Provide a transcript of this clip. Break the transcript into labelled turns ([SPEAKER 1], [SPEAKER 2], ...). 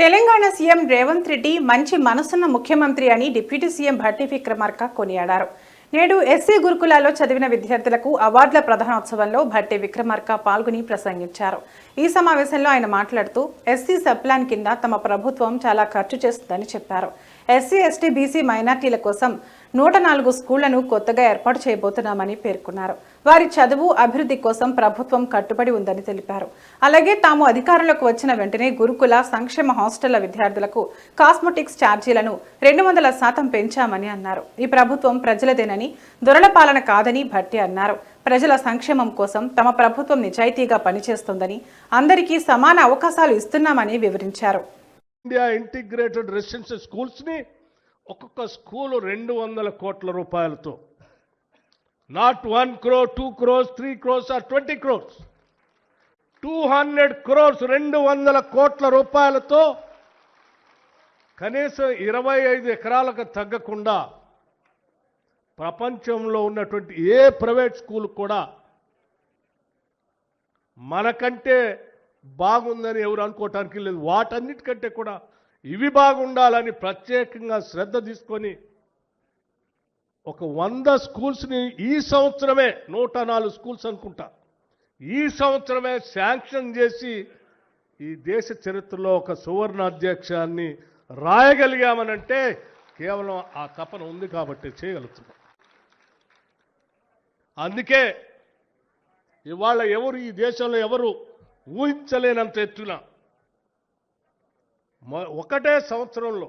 [SPEAKER 1] Telangana CM Revanth Reddy మంచి మనసున్న ముఖ్యమంత్రి అని డిప్యూటీ సీఎం భట్టి విక్రమార్క కొనియాడారు. నేడు ఎస్సీ గురుకులాల్లో చదివిన విద్యార్థులకు అవార్డుల ప్రధానోత్సవంలో భట్టి విక్రమార్క పాల్గొని ప్రసంగించారు. ఈ సమావేశంలో ఆయన మాట్లాడుతూ ఎస్సీ సబ్ప్లాన్ కింద తమ ప్రభుత్వం చాలా ఖర్చు చేస్తుందని చెప్పారు. ఎస్సీ ఎస్టీ బీసీ మైనార్టీల కోసం నూట నాలుగు స్కూళ్ళను కొత్తగా ఏర్పాటు చేయబోతున్నామని పేర్కొన్నారు. వారి చదువు అభివృద్ధి కోసం ప్రభుత్వం కట్టుబడి ఉందని తెలిపారు. అలాగే తాము అధికారంలోకి వచ్చిన వెంటనే గురుకుల సంక్షేమ హాస్టళ్ళ విద్యార్థులకు కాస్మెటిక్స్ ఛార్జీలను రెండు వందల శాతం పెంచామని అన్నారు. ఈ ప్రభుత్వం ప్రజలదేనని దొరల పాలన కాదని భట్టి అన్నారు. ప్రజల సంక్షేమం కోసం తమ ప్రభుత్వం నిజాయితీగా పనిచేస్తుందని అందరికీ సమాన అవకాశాలు ఇస్తున్నామని వివరించారు.
[SPEAKER 2] ఇండియా ఇంటిగ్రేటెడ్ రెసిడెన్షియల్ స్కూల్స్ని ఒక్కొక్క స్కూలు రెండు వందల కోట్ల రూపాయలతో. Not one crore two crores three crores or twenty crores two hundred crores రెండు వందల కోట్ల రూపాయలతో కనీసం ఇరవై ఐదు ఎకరాలకు తగ్గకుండా ప్రపంచంలో ఉన్నటువంటి ఏ ప్రైవేట్ స్కూల్ కూడా మనకంటే బాగుందని ఎవరు అనుకోవటానికి లేదు. వాటన్నిటికంటే కూడా ఇవి బాగుండాలని ప్రత్యేకంగా శ్రద్ధ తీసుకొని ఒక వంద స్కూల్స్ని ఈ సంవత్సరమే నూట నాలుగు స్కూల్స్ అనుకుంటా ఈ సంవత్సరమే శాంక్షన్ చేసి ఈ దేశ చరిత్రలో ఒక సువర్ణ అధ్యక్షాన్ని రాయగలిగామనంటే కేవలం ఆ తపన ఉంది కాబట్టి చేయగలుగుతున్నాం. అందుకే ఇవాళ ఎవరు ఈ దేశంలో ఎవరు ఊహించలేనంత ఎత్తున ఒకటే సంవత్సరంలో